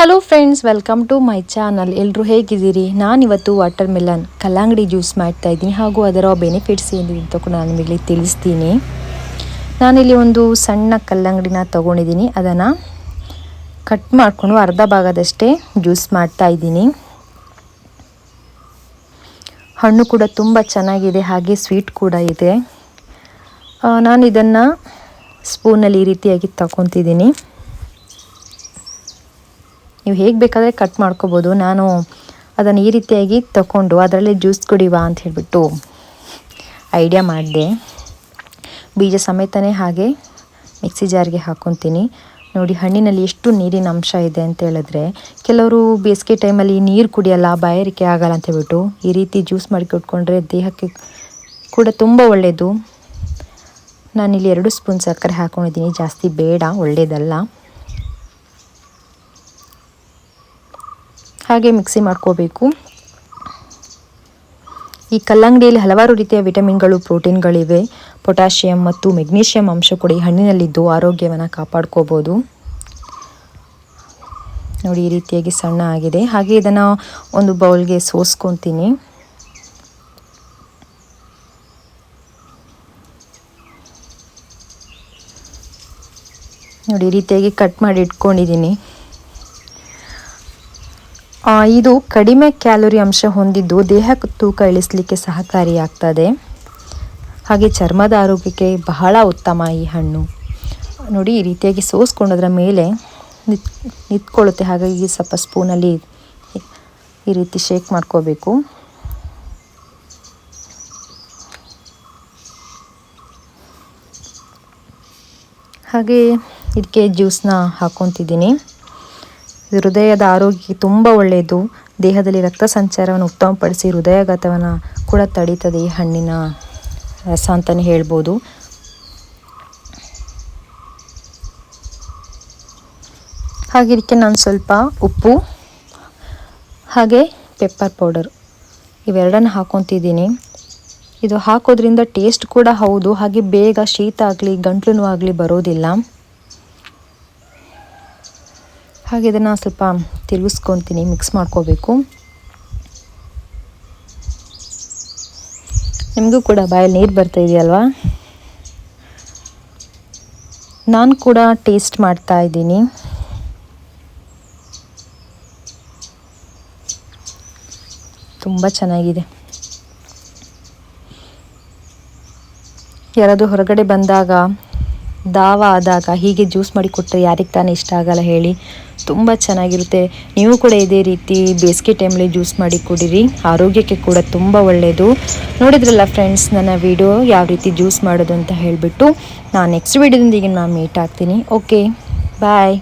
Hello friends welcome to my channel ಎಲ್ಲರೂ ಹೇಗಿದ್ದೀರಿ? ನಾನಿವತ್ತು ವಾಟರ್ ಮೆಲನ್ ಕಲ್ಲಂಗಡಿ ಜ್ಯೂಸ್ ಮಾಡ್ತಾ ಇದ್ದೀನಿ. ಹಾಗೂ ಅದರ ಬೆನಿಫಿಟ್ಸ್ ಏನಿದೆ ಅಂತ ಕೂಡ ನಾನು ನಿಮಗೆ ತಿಳಿಸ್ತೀನಿ. ನಾನಿಲ್ಲಿ ಒಂದು ಸಣ್ಣ ಕಲ್ಲಂಗಡಿನ ತೊಗೊಂಡಿದ್ದೀನಿ. ಅದನ್ನು ಕಟ್ ಮಾಡಿಕೊಂಡು ಅರ್ಧ ಭಾಗದಷ್ಟೇ ಜ್ಯೂಸ್ ಮಾಡ್ತಾ ಇದ್ದೀನಿ. ಹಣ್ಣು ಕೂಡ ತುಂಬ ಚೆನ್ನಾಗಿದೆ, ಹಾಗೆ ಸ್ವೀಟ್ ಕೂಡ ಇದೆ. ನಾನು ಇದನ್ನು ಸ್ಪೂನಲ್ಲಿ ಈ ರೀತಿಯಾಗಿ ತಗೊತಿದ್ದೀನಿ. ನೀವು ಹೇಗೆ ಬೇಕಾದರೆ ಕಟ್ ಮಾಡ್ಕೋಬೋದು. ನಾನು ಅದನ್ನು ಈ ರೀತಿಯಾಗಿ ತಗೊಂಡು ಅದರಲ್ಲಿ ಜ್ಯೂಸ್ ಕುಡಿವಾ ಅಂತ ಹೇಳಿಬಿಟ್ಟು ಐಡಿಯಾ ಮಾಡಿದೆ. ಬೀಜ ಸಮೇತನೇ ಹಾಗೆ ಮಿಕ್ಸಿ ಜಾರ್ಗೆ ಹಾಕೊತೀನಿ. ನೋಡಿ ಹಣ್ಣಿನಲ್ಲಿ ಎಷ್ಟು ನೀರಿನ ಅಂಶ ಇದೆ ಅಂತ ಹೇಳಿದ್ರೆ ಕೆಲವರು ಬೇಸಿಗೆ ಟೈಮಲ್ಲಿ ನೀರು ಕುಡಿಯಲ್ಲ, ಬಾಯಾರಿಕೆ ಆಗಲ್ಲ ಅಂತ ಹೇಳ್ಬಿಟ್ಟು ಈ ರೀತಿ ಜ್ಯೂಸ್ ಮಾಡಿ ದೇಹಕ್ಕೆ ಕೂಡ ತುಂಬ ಒಳ್ಳೆಯದು ನಾನಿಲ್ಲಿ ಎರಡು ಸ್ಪೂನ್ ಸಕ್ಕರೆ ಹಾಕ್ಕೊಂಡಿದ್ದೀನಿ ಜಾಸ್ತಿ ಬೇಡ ಒಳ್ಳೆಯದಲ್ಲ ಹಾಗೆ ಮಿಕ್ಸಿ ಮಾಡ್ಕೋಬೇಕು. ಈ ಕಲ್ಲಂಗಡಿಯಲ್ಲಿ ಹಲವಾರು ರೀತಿಯ ವಿಟಮಿನ್ಗಳು, ಪ್ರೋಟೀನ್ಗಳಿವೆ. ಪೊಟ್ಯಾಷಿಯಂ ಮತ್ತು ಮೆಗ್ನೀಷಿಯಂ ಅಂಶ ಕೂಡ ಈ ಹಣ್ಣಿನಲ್ಲಿದ್ದು ಆರೋಗ್ಯವನ್ನು ಕಾಪಾಡ್ಕೋಬೋದು. ನೋಡಿ, ಈ ರೀತಿಯಾಗಿ ಸಣ್ಣ ಆಗಿದೆ. ಹಾಗೆ ಇದನ್ನು ಒಂದು ಬೌಲ್ಗೆ ಸೋಸ್ಕೊತೀನಿ. ನೋಡಿ, ಈ ರೀತಿಯಾಗಿ ಕಟ್ ಮಾಡಿ ಇಟ್ಕೊಂಡಿದ್ದೀನಿ. ಇದು ಕಡಿಮೆ ಕ್ಯಾಲೋರಿ ಅಂಶ ಹೊಂದಿದ್ದು ದೇಹಕ್ಕೆ ತೂಕ ಇಳಿಸಲಿಕ್ಕೆ ಸಹಕಾರಿಯಾಗ್ತದೆ. ಹಾಗೆ ಚರ್ಮದ ಆರೋಗ್ಯಕ್ಕೆ ಬಹಳ ಉತ್ತಮ ಈ ಹಣ್ಣು. ನೋಡಿ, ಈ ರೀತಿಯಾಗಿ ಸೋಸ್ಕೊಂಡೋದ್ರ ಮೇಲೆ ನಿತ್, ನಿಂತ್ಕೊಳ್ಳುತ್ತೆ. ಹಾಗಾಗಿ ಸ್ವಲ್ಪ ಸ್ಪೂನಲ್ಲಿ ಈ ರೀತಿ ಶೇಕ್ ಮಾಡ್ಕೋಬೇಕು. ಹಾಗೆ ಇದಕ್ಕೆ ಜ್ಯೂಸನ್ನ ಹಾಕ್ಕೊತಿದ್ದೀನಿ. ಹೃದಯದ ಆರೋಗ್ಯಕ್ಕೆ ತುಂಬ ಒಳ್ಳೆಯದು. ದೇಹದಲ್ಲಿ ರಕ್ತ ಸಂಚಾರವನ್ನು ಉತ್ತಮಪಡಿಸಿ ಹೃದಯಾಘಾತವನ್ನು ಕೂಡ ತಡೀತದೆ ಈ ಹಣ್ಣಿನ ರಸ ಅಂತಲೇ ಹೇಳ್ಬೋದು. ಹಾಗೆ ಇದಕ್ಕೆ ನಾನು ಸ್ವಲ್ಪ ಉಪ್ಪು, ಹಾಗೆ ಪೆಪ್ಪರ್ ಪೌಡರ್ ಇವೆರಡನ್ನು ಹಾಕೊತಿದ್ದೀನಿ. ಇದು ಹಾಕೋದ್ರಿಂದ ಟೇಸ್ಟ್ ಕೂಡ ಹೌದು. ಹಾಗೆ ಬೇಗ ಶೀತ ಆಗಲಿ, ಗಂಟ್ಲು ಆಗಲಿ ಬರೋದಿಲ್ಲ. ಹಾಗೆ ಇದನ್ನು ಸ್ವಲ್ಪ ತಿರುಗಿಸ್ಕೊತೀನಿ ಮಿಕ್ಸ್ ಮಾಡ್ಕೋಬೇಕು. ನಿಮಗೂ ಕೂಡ ಬಾಯಲ್ಲಿ ನೀರು ಬರ್ತಾ ಇದೆಯಲ್ವಾ? ನಾನು ಕೂಡ ಟೇಸ್ಟ್ ಮಾಡ್ತಾ ಇದ್ದೀನಿ. ತುಂಬ ಚೆನ್ನಾಗಿದೆ. ಯಾರಾದರೂ ಹೊರಗಡೆ ಬಂದಾಗ, ದಾವ ಆದಾಗ ಹೀಗೆ ಜ್ಯೂಸ್ ಮಾಡಿ ಕೊಟ್ಟರೆ ಯಾರಿಗೆ ತಾನೇ ಇಷ್ಟ ಆಗಲ್ಲ ಹೇಳಿ. ತುಂಬ ಚೆನ್ನಾಗಿರುತ್ತೆ. ನೀವು ಕೂಡ ಇದೇ ರೀತಿ ಬೇಸಿಗೆ ಟೈಮಲ್ಲಿ ಜ್ಯೂಸ್ ಮಾಡಿ ಕುಡಿರಿ. ಆರೋಗ್ಯಕ್ಕೆ ಕೂಡ ತುಂಬ ಒಳ್ಳೆಯದು ನೋಡಿದ್ರಲ್ಲ ಫ್ರೆಂಡ್ಸ್ ನನ್ನ ವಿಡಿಯೋ ಯಾವ ರೀತಿ ಜ್ಯೂಸ್ ಮಾಡೋದು ಅಂತ ಹೇಳಿಬಿಟ್ಟು. ನಾನು ನೆಕ್ಸ್ಟ್ ವಿಡಿಯೋದೊಂದಿಗೆ ನಾನು ಮೀಟ್ ಆಗ್ತೀನಿ. Okay bye